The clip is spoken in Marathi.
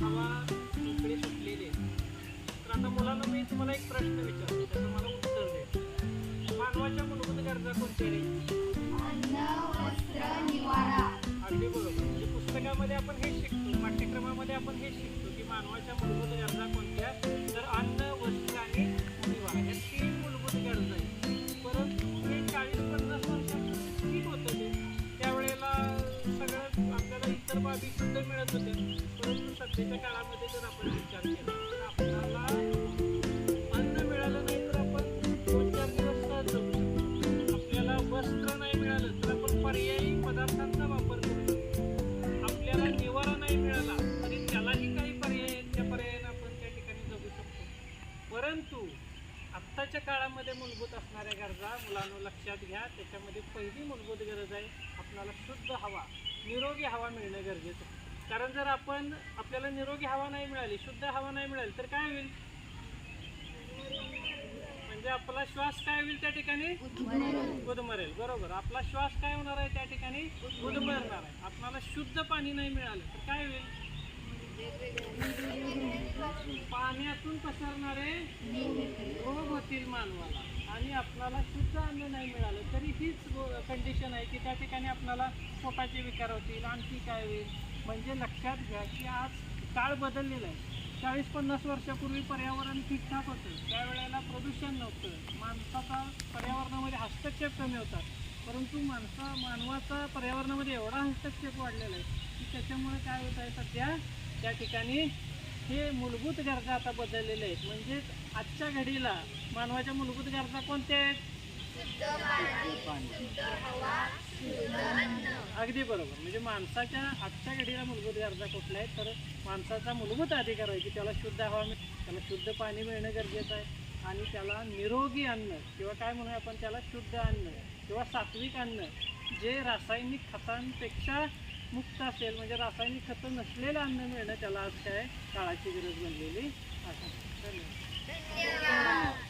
हवा मोकळी सुटलेली आहे तर आता मुलांना मी तुम्हाला एक प्रश्न विचारतो त्याचं मला उत्तर दे मानवाच्या मूलभूत गरजा कोणत्या अगदी बरोबर. म्हणजे पुस्तकामध्ये आपण हे शिकतो पाठ्यक्रमामध्ये आपण हे शिकतो. मानवाच्या मूलभूत गरजा कोणत्या? तर अन्न वस्त्र आणि निवारा या तीन मूलभूत गरजा आहेत. परंतु हे चाळीस पन्नास वर्षात ठीक होतं ते त्यावेळेला सगळं आपल्याला इतर बाबी सुद्धा मिळत होत्या. परंतु सध्याच्या काळामध्ये जर आपण विचार केला आत्ताच्या काळामध्ये मूलभूत असणाऱ्या गरजा मुलांना लक्षात घ्या. त्याच्यामध्ये पहिली मूलभूत गरज आहे आपल्याला शुद्ध हवा निरोगी हवा मिळणं गरजेचं आहे. कारण जर आपण आपल्याला निरोगी हवा नाही मिळाली शुद्ध हवा नाही मिळाली तर काय होईल? म्हणजे आपला श्वास काय होईल त्या ठिकाणी? गुदमरेल बरोबर. आपला श्वास काय होणार आहे त्या ठिकाणी? गुदमरणार आहे. आपल्याला शुद्ध पाणी नाही मिळालं तर काय होईल? यातून पसरणारे रोग होतील मानवाला. आणि आपल्याला शुद्ध अन्न नाही मिळालं तरी हीच कंडिशन आहे की त्या ठिकाणी आपल्याला पोटाचे विकार होतील आणखी काय होईल? म्हणजे लक्षात घ्या की आज काळ बदललेला आहे. चाळीस पन्नास वर्षापूर्वी पर्यावरण ठीकठाक होतं. त्यावेळेला प्रदूषण नव्हतं. माणसाचा पर्यावरणामध्ये हस्तक्षेप कमी होता. परंतु माणसा मानवाचा पर्यावरणामध्ये एवढा हस्तक्षेप वाढलेला आहे की त्याच्यामुळे काय होत आहे सध्या? त्या ठिकाणी हे मूलभूत गरजा आता बदललेल्या आहेत. म्हणजेच आजच्या घडीला मानवाच्या मूलभूत गरजा कोणत्या आहेत? अगदी बरोबर. म्हणजे माणसाच्या आजच्या घडीला मूलभूत गरजा कुठल्या आहेत? तर माणसाचा मूलभूत अधिकार आहे की त्याला शुद्ध हवा मिळ त्याला शुद्ध पाणी मिळणं गरजेचं आहे. आणि त्याला निरोगी अन्न किंवा काय म्हणूया आपण त्याला शुद्ध अन्न किंवा सात्विक अन्न जे रासायनिक खतांपेक्षा मुक्त असेल म्हणजे रासायनिक खतं नसलेलं अन्न मिळणं त्याला आज काय काळाची गरज बनलेली आहे. धन्यवाद धन्यवाद.